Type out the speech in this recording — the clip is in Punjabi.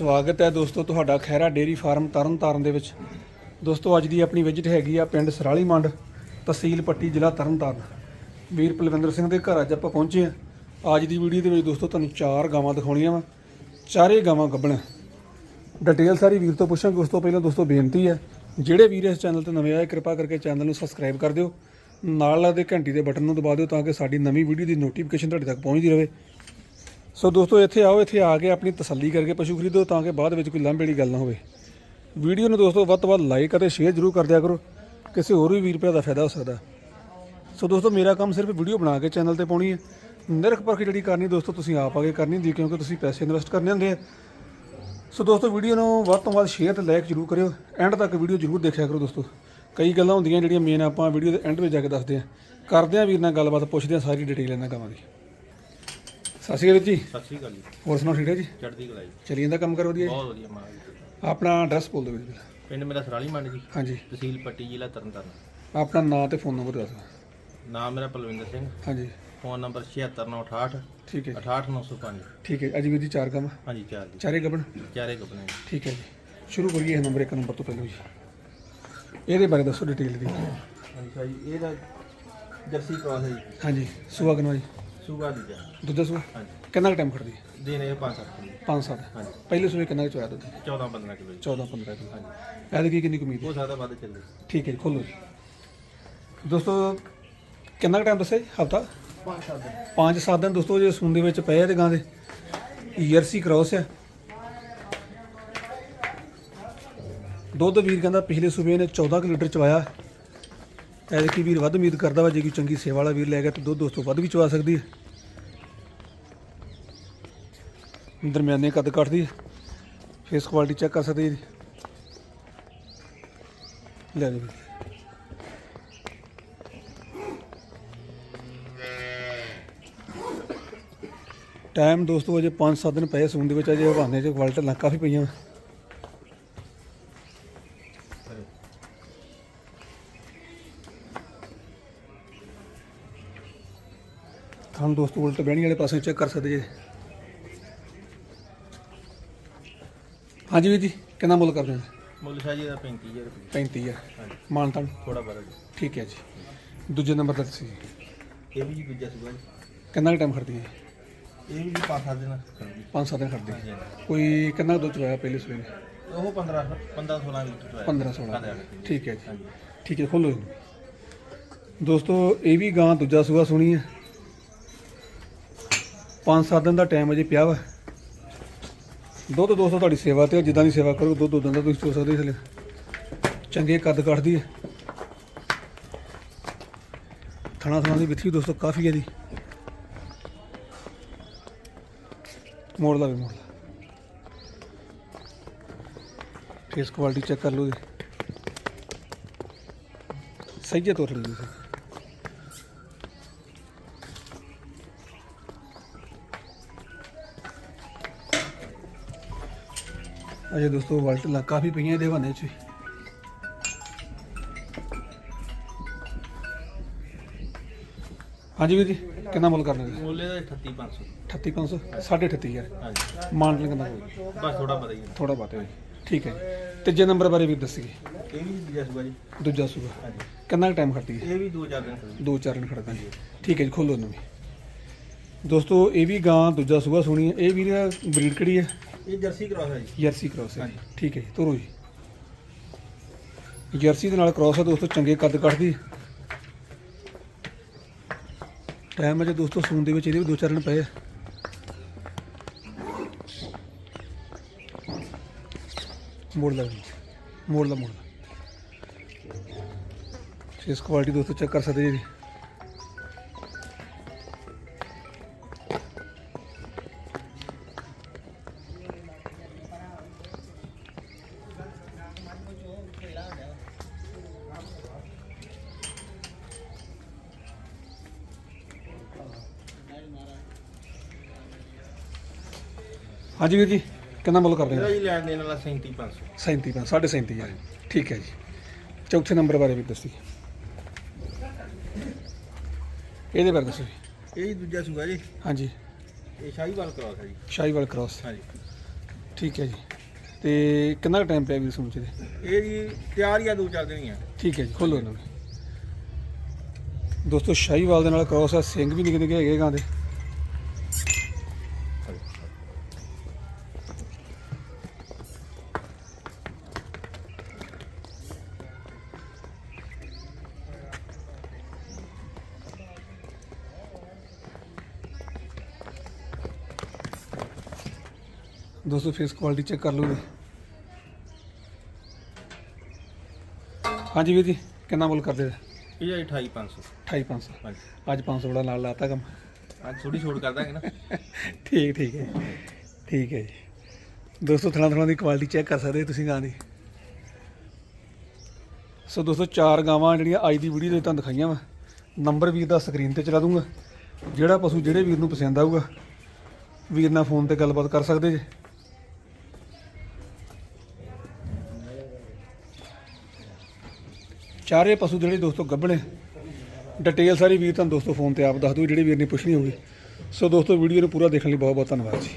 ਸਵਾਗਤ ਹੈ ਦੋਸਤੋ ਤੁਹਾਡਾ ਖੈਰਾ ਡੇਰੀ ਫਾਰਮ ਤਰਨਤਾਰਨ ਦੇ ਵਿੱਚ। ਦੋਸਤੋ ਅੱਜ ਦੀ ਆਪਣੀ ਵਿਜ਼ਿਟ ਹੈਗੀ ਆ ਪਿੰਡ ਸਰਾਲੀ ਮੰਡ, ਤਹਿਸੀਲ ਪੱਟੀ, ਜ਼ਿਲ੍ਹਾ ਤਰਨਤਾਰਨ। ਵੀਰ ਪਲਵਿੰਦਰ ਸਿੰਘ ਦੇ ਘਰ ਅੱਜ ਆਪਾਂ ਪਹੁੰਚੇ ਆ ਅੱਜ ਦੀ ਵੀਡੀਓ ਦੇ ਵਿੱਚ ਦੋਸਤੋ ਤੁਹਾਨੂੰ ਚਾਰ ਗਾਵਾਂ ਦਿਖਾਉਣੀਆਂ ਵਾ। ਚਾਰੇ ਗਾਵਾਂ ਗੱਭਣ ਡਿਟੇਲ ਸਾਰੀ ਵੀਰ ਤੋਂ ਪੁੱਛਾਂਗੇ। ਉਸ ਤੋਂ ਪਹਿਲਾਂ ਦੋਸਤੋ ਬੇਨਤੀ ਹੈ, ਜਿਹੜੇ ਵੀਰ ਇਸ ਚੈਨਲ ਤੇ ਨਵੇਂ ਆਏ, ਕਿਰਪਾ ਕਰਕੇ ਚੈਨਲ ਨੂੰ ਸਬਸਕ੍ਰਾਈਬ ਕਰ ਦਿਓ। ਨਾਲ ਲੱਗਦੇ ਘੰਟੀ ਦੇ ਬਟਨ ਨੂੰ ਦਬਾ ਦਿਓ ਤਾਂ ਕਿ ਸਾਡੀ ਨਵੀਂ ਵੀਡੀਓ ਦੀ ਨੋਟੀਫਿਕੇਸ਼ਨ ਤੁਹਾਡੇ ਤੱਕ ਪਹੁੰਚਦੀ ਰਹੇ। ਸੋ ਦੋਸਤੋ, ਇੱਥੇ ਆਓ, ਇੱਥੇ ਆ ਕੇ ਆਪਣੀ ਤਸੱਲੀ ਕਰਕੇ ਪਸ਼ੂ ਖਰੀਦੋ ਤਾਂ ਕਿ ਬਾਅਦ ਵਿੱਚ ਕੋਈ ਲਾਂਭੇ ਵਾਲੀ ਗੱਲ ਨਾ ਹੋਵੇ। ਵੀਡੀਓ ਨੂੰ ਦੋਸਤੋ, ਵੱਧ ਤੋਂ ਵੱਧ ਲਾਈਕ ਅਤੇ ਸ਼ੇਅਰ ਜ਼ਰੂਰ ਕਰ ਦਿਆ ਕਰੋ। ਕਿਸੇ ਹੋਰ ਵੀ ਵੀਰ ਭਰਾ ਦਾ ਫਾਇਦਾ ਹੋ ਸਕਦਾ। ਸੋ ਦੋਸਤੋ, ਮੇਰਾ ਕੰਮ ਸਿਰਫ ਵੀਡੀਓ ਬਣਾ ਕੇ ਚੈਨਲ ਤੇ ਪਾਉਣੀ ਹੈ। ਨਿਰਖ ਪਰਖ ਜਿਹੜੀ ਕਰਨੀ ਦੋਸਤੋ, ਤੁਸੀਂ ਆਪ ਆ ਕੇ ਕਰਨੀ ਹੁੰਦੀ ਕਿਉਂਕਿ ਤੁਸੀਂ ਪੈਸੇ ਇਨਵੈਸਟ ਕਰਨੇ ਹੁੰਦੇ ਆ। ਸੋ ਦੋਸਤੋ, ਵੀਡੀਓ ਨੂੰ ਵੱਧ ਤੋਂ ਵੱਧ ਸ਼ੇਅਰ ਤੇ ਲਾਈਕ ਜ਼ਰੂਰ ਕਰਿਓ। ਐਂਡ ਤੱਕ ਵੀਡੀਓ ਜ਼ਰੂਰ ਦੇਖਿਆ ਕਰੋ ਦੋਸਤੋ। ਕਈ ਗੱਲਾਂ ਹੁੰਦੀਆਂ ਜਿਹੜੀਆਂ ਮੇਨ ਆਪਾਂ ਵੀਡੀਓ ਦੇ ਐਂਡ ਵਿੱਚ ਜਾ ਕੇ ਦੱਸਦੇ ਆ ਕਰਦੇ ਆ ਵੀਰ ਨਾਲ ਗੱਲਬਾਤ, ਪੁੱਛਦੇ ਆ ਸਾਰੀ ਡਿਟੇਲ ਇਹਨਾਂ ਗਾਵਾਂ ਦੀ। ਸਤਿ ਸ਼੍ਰੀ ਅਕਾਲ ਜੀ। ਸਤਿ ਸ਼੍ਰੀ ਅਕਾਲ ਜੀ। ਹੋਰ ਸੁਣਾਓ ਠੀਕ ਹੈ ਜੀ? ਚੜ੍ਹਦੀ ਕਲਾ ਜੀ। ਚਲੀ ਜਾਂਦਾ ਕੰਮ ਕਰ ਵਧੀਆ ਜੀ? ਬਹੁਤ ਵਧੀਆ ਮਾਲ ਆਪਣਾ ਐਡਰੈਸ ਬੋਲ ਦਿਓ ਵੀਰ ਪਿੰਡ ਮੇਰਾ ਸਰਾਲੀ ਮੰਡ ਜੀ। ਹਾਂਜੀ। ਤਹਿਸੀਲ ਪੱਟੀ ਜ਼ਿਲ੍ਹਾ ਤਰਨਤਾਰਨ। ਆਪਣਾ ਨਾਂ ਤੇ ਫੋਨ ਨੰਬਰ ਦੱਸ ਦਿਓ। ਨਾਮ ਮੇਰਾ ਪਲਵਿੰਦਰ ਸਿੰਘ। ਹਾਂਜੀ। ਫੋਨ ਨੰਬਰ 76968 ਠੀਕ ਹੈ ਜੀ। 68905 ਠੀਕ ਹੈ ਅਜੀ ਵੀਰ ਜੀ ਚਾਰ ਕੰਮ? ਹਾਂਜੀ ਚਾਰ ਜੀ। ਚਾਰੇ ਗੱਬਣ? ਚਾਰੇ ਕੱਪੜੇ ਜੀ। ਠੀਕ ਹੈ ਜੀ। ਸ਼ੁਰੂ ਕਰੀਏ ਇਹ ਨੰਬਰ ਇੱਕ ਨੰਬਰ ਤੋਂ ਪਹਿਲਾਂ ਜੀ। ਇਹਦੇ ਬਾਰੇ ਦੱਸੋ ਡਿਟੇਲ ਦੀ। ਅੱਛਾ ਜੀ ਇਹਦਾ ਜਰਸੀ ਕ੍ਰਾਸ ਹੈ ਜੀ। ਹਾਂਜੀ। ਸੁਆ ਕਿਨਵਾ ਜੀ? ਦੀ ਸੁਆ? ਹਾਂਜੀ। ਕਿੰਨਾ ਟਾਈਮ ਖੜਦੀ ਦਿਨ ਇਹ 5 7 ਕਿਲੋ 5 7 ਹਾਂਜੀ। ਪਹਿਲੇ ਸੂਏ ਕਿੰਨਾ ਚੋਇਆ ਦੁੱਧ? 14 15 ਕਿਲੋ ਜੀ। 14 15 ਕਿਲੋ। ਹਾਂਜੀ। ਇਹਦੇ ਕੀ ਕਿੰਨੀ ਕੁ ਉਮੀਦ ਹੈ? ਹੋ ਸਕਦਾ ਵੱਧ ਚੱਲੇ। ਠੀਕ ਹੈ ਜੀ ਖੋਲੋ ਜੀ। ਦੋਸਤੋ ਕਿੰਨਾ ਟਾਈਮ ਦੱਸਿਆ ਜੀ ਹਫਤਾ? 5 7 ਦਿਨ। ਪੰਜ ਸੱਤ ਦਿਨ। ਦੋਸਤੋ ਜੇ ਸੂਨ ਦੇ ਵਿੱਚ ਪਏ ਆ ਤੇ ਗਾਂ ਦੇ ਈਅਰਸੀ ਕ੍ਰਾਸ ਆ। ਦੁੱਧ ਵੀਰ ਕਹਿੰਦਾ ਪਿਛਲੇ ਸੂਬੇ ਨੇ 14 ਕੁ ਲੀਟਰ ਚਵਾਇਆ। ਐਤਕੀ ਵੀਰ ਵੱਧ ਉਮੀਦ ਕਰਦਾ ਵਾ, ਜੇ ਕੋਈ ਚੰਗੀ ਸੇਵਾ ਵਾਲਾ ਵੀਰ ਲੈ ਗਿਆ ਤਾਂ ਦੁੱਧ ਦੋਸਤੋ ਵੱਧ ਵੀ ਚਵਾ ਸਕਦੀ ਹੈ। ਦਰਮਿਆਨੇ ਕੱਦ ਕੱਟਦੀ ਫੇਸ ਕੁਆਲਿਟੀ ਚੈੱਕ ਕਰ ਸਕਦੇ ਜੀ। ਲੈ ਲਓ ਵੀਰ। ਟਾਈਮ ਦੋਸਤੋ ਅਜੇ 5-7 ਦਿਨ ਪਏ ਸੂਣ ਦੇ ਵਿੱਚ ਅਜੇ ਹਵਾਨੇ 'ਚ ਕੁਆਲਟੀਆਂ ਕਾਫੀ ਪਈਆਂ ਤੁਹਾਨੂੰ ਦੋਸਤੋ ਉਲਟ ਬਹਿਣੀ ਵਾਲੇ ਪਾਸੇ ਚੈੱਕ ਕਰ ਸਕਦੇ ਜੀ। ਹਾਂਜੀ ਵੀਰ ਜੀ ਕਿੰਨਾ ਮੁੱਲ ਕਰਦੇ ਹੋ? ਮੁੱਲ ਸ਼ਾਹ ਜੀ ਦਾ 35000 ਰੁਪਏ। 35 ਹੈ ਹਾਂਜੀ। ਮਾਨਤਾਨ ਥੋੜਾ ਬੜਾ ਜੀ। ਠੀਕ ਹੈ ਜੀ। ਦੂਜੇ ਨੰਬਰ ਦਾ ਤੁਸੀਂ ਇਹ ਵੀ ਜੀ ਦੂਜਾ ਸੂਗਾ ਜੀ। ਕਿੰਨਾ ਟਾਈਮ ਖੜਦੀ ਹੈ? ਇਹ ਵੀ ਜੀ 5 7 ਦਿਨ ਕਰੂਗੀ 5-7 ਦਿਨ ਖੜਦੀ। ਕੋਈ ਕਿੰਨਾ ਦੁੱਧ ਚਵਾਇਆ ਪਹਿਲੇ ਸਵੇਰੇ ਉਹ 15 15 16 ਲੀਟਰ ਦਾ 15 16 ਹਾਂਜੀ। ਠੀਕ ਹੈ ਜੀ। ਠੀਕ ਹੈ ਖੋਲੋ ਦੋਸਤੋ ਇਹ ਵੀ ਗਾਂ ਦੂਜਾ ਸੂਆ ਸੁਣੀ ਹੈ। 5-7 ਦਿਨ ਦਾ ਟਾਈਮ ਅਜੇ ਪਿਆ ਵਾ। ਦੁੱਧ ਦੋਸਤੋ ਤੁਹਾਡੀ ਸੇਵਾ ਤੇ ਆ, ਜਿੱਦਾਂ ਦੀ ਸੇਵਾ ਕਰੋ ਦੁੱਧ ਉਦਾਂ ਦਾ ਤੁਸੀਂ ਚੋ ਸਕਦੇ ਇਸ ਲਈ ਚੰਗੇ ਕੱਦ ਕੱਢਦੀ ਹੈ ਥਣਾ ਥਣਾ ਦੀ ਵਿੱਥੀ ਦੋਸਤੋ ਕਾਫੀ ਹੈ ਦੀ ਮੋੜ ਲਾ ਵੀ ਮੋੜ ਲਾ। ਫੇਸ ਕੁਆਲਿਟੀ ਚੈੱਕ ਕਰ ਲਓ ਜੀ। ਸਹੀ ਹੈ ਤੋਰ ਲਈ ਅਜੇ ਦੋਸਤੋ ਵਲਟ ਲਾ ਕਾਫੀ ਪਈਆਂ ਇਹਦੇ ਹਵਾਨੇ 'ਚ। ਹਾਂਜੀ ਵੀਰ ਜੀ ਕਿੰਨਾ ਮੁੱਲ ਕਰਨਾ ਜੀ? ਮੁੱਲ ਇਹਦਾ 38500 38500 38500 ਯਾਰ ਹਾਂਜੀ। ਮਾਨਲ ਕਿੰਨਾ ਹੋਊ ਬਸ ਥੋੜਾ ਹੀ ਹੈ। ਥੋੜਾ ਬਾਤ ਹੈ ਜੀ ਠੀਕ ਹੈ ਜੀ। ਤੀਜੇ ਨੰਬਰ ਬਾਰੇ ਵੀ ਦੱਸੀਏ ਇਹ ਵੀ ਦੂਜਾ ਸੂਗਾ ਜੀ। ਦੂਜਾ ਸੂਗਾ ਹਾਂਜੀ। ਕਿੰਨਾ ਟਾਈਮ ਖੜਦੀ ਹੈ? ਇਹ ਵੀ ਦੋ ਚਾਰ ਦਿਨ ਕਰੂਗੀ ਦੋ ਚਾਰ ਦਿਨ ਖੜਦੀ ਹੈ ਠੀਕ ਹੈ ਜੀ ਖੋਲੋ ਇਹਨੂੰ ਵੀ। ਦੋਸਤੋ ਇਹ ਵੀ ਗਾਂ ਦੂਜਾ ਸੂਗਾ ਸੁਣੀ ਹੈ। ਇਹ ਵੀ ਬਰੀਡ ਕਿਹੜੀ ਹੈ? ਇਹ ਜਰਸੀ ਕ੍ਰਾਸ ਹੈ ਜੀ ਜਰਸੀ ਕ੍ਰਾਸ ਹੈ ਹਾਂਜੀ। ਠੀਕ ਹੈ ਜੀ ਤੋਰੋ ਜੀ ਜਰਸੀ ਦੇ ਨਾਲ ਕ੍ਰਾਸ ਹੈ ਦੋਸਤੋ ਚੰਗੇ ਕੱਦ ਕੱਢਦੀ ਟਾਈਮ ਅਜੇ ਦੋਸਤੋ ਸੂਣ ਦੇ ਵਿੱਚ ਇਹਦੇ ਵੀ ਦੋ ਚਾਰ ਦਿਨ ਪਏ ਆ ਮੋੜ ਲਾ ਜੀ। ਮੋੜ ਲਾ ਮੋੜ ਲਾ ਫੇਸ ਕੁਆਲਿਟੀ ਦੋਸਤੋ ਚੈੱਕ ਕਰ ਸਕਦੇ ਜੀ ਇਹਦੀ। ਹਾਂਜੀ ਵੀਰ ਜੀ ਕਿੰਨਾ ਮੁੱਲ ਕਰਦੇ ਇਹਦਾ ਹੋ ਜੀ ਲੈਣ ਦੇਣ ਵਾਲਾ 37500 37 ਪੰ 37 ਹਜ਼ਾਰ ਠੀਕ ਹੈ ਜੀ। ਚੌਥੇ ਨੰਬਰ ਬਾਰੇ ਵੀ ਦੱਸੀ। ਇਹਦੇ ਬਾਰੇ ਦੱਸੋ ਜੀ। ਇਹ ਜੀ ਦੂਜਾ ਸੂਗਾ ਜੀ। ਹਾਂਜੀ। ਇਹ ਸ਼ਾਹੀਵਾਲ ਕ੍ਰਾਸ ਹੈ ਜੀ। ਸ਼ਾਹੀਵਾਲ ਕ੍ਰਾਸ। ਹਾਂਜੀ। ਠੀਕ ਹੈ ਜੀ। ਤੇ ਕਿੰਨਾ ਟਾਈਮ ਪਿਆ ਵੀਰ ਸੂਣ ਚ ਦੇ ਇਹ ਜੀ ਤਿਆਰ ਹੀ ਆ ਦੋ ਚਾਰ ਦਿਨ ਹੀ ਆ। ਠੀਕ ਹੈ ਜੀ ਖੋਲੋ ਇਹਨਾਂ ਨੂੰ। ਦੋਸਤੋ ਸ਼ਾਹੀਵਾਲ ਦੇ ਨਾਲ ਕ੍ਰੋਸ ਆ ਸਿੰਘ ਵੀ ਨਿੱਕੇ ਨਿੱਕੇ ਹੈਗੇ ਗਾਂ ਦੇ। ਦੋਸਤੋ ਫੇਸ ਕੁਆਲਿਟੀ ਚੈੱਕ ਕਰ ਲਓ ਜੀ ਹਾਂਜੀ ਵੀਰ ਜੀ ਕਿੰਨਾ ਮੁੱਲ ਕਰਦੇ ਹੋ? ਇਹ ਜੀ 28500 28500 ਹਾਂਜੀ। ਅੱਜ 500 ਬੜਾ ਨਾਲ ਲਾਤਾ ਕੰਮ। ਅੱਜ ਥੋੜੀ ਛੋਟ ਕਰ ਦਾਂਗੇ ਨਾ। ਠੀਕ ਠੀਕ ਹੈ ਠੀਕ ਹੈ ਜੀ। ਦੋਸਤੋ ਥਣਾ ਥਣਾ ਦੀ ਕੁਆਲਿਟੀ ਚੈੱਕ ਕਰ ਸਕਦੇ ਹੋ ਤੁਸੀਂ ਗਾਂ ਦੀ। ਸੋ ਦੋਸਤੋ ਚਾਰ ਗਾਵਾਂ ਜਿਹੜੀਆਂ ਅੱਜ ਦੀ ਵੀਡੀਓ ਦੇ ਤੁਹਾਨੂੰ ਦਿਖਾਈਆਂ ਵਾ। ਨੰਬਰ ਵੀਰ ਦਾ ਸਕਰੀਨ ਤੇ ਚਲਾ ਦੂੰਗਾ। ਜਿਹੜਾ ਪਸ਼ੂ ਜਿਹੜੇ ਵੀਰ ਨੂੰ ਪਸੰਦ ਆਊਗਾ ਵੀਰ ਨਾਲ ਫੋਨ ਤੇ ਗੱਲਬਾਤ ਕਰ ਸਕਦੇ ਜੇ। ਚਾਰੇ ਪਸ਼ੂ ਜਿਹੜੇ ਦੋਸਤੋ ਗੱਭਣੇ, ਡਿਟੇਲ ਸਾਰੀ ਵੀਰ ਤੁਹਾਨੂੰ ਦੋਸਤੋ ਫੋਨ ਤੇ ਆਪ ਦੱਸ ਦਿਓ, ਜਿਹੜੇ ਵੀਰ ਨੇ ਪੁੱਛਣੀ ਹੋਵੇ ਸੋ ਦੋਸਤੋ ਵੀਡੀਓ ਨੂੰ ਪੂਰਾ ਦੇਖਣ ਲਈ ਬਹੁਤ ਬਹੁਤ ਧੰਨਵਾਦ ਜੀ।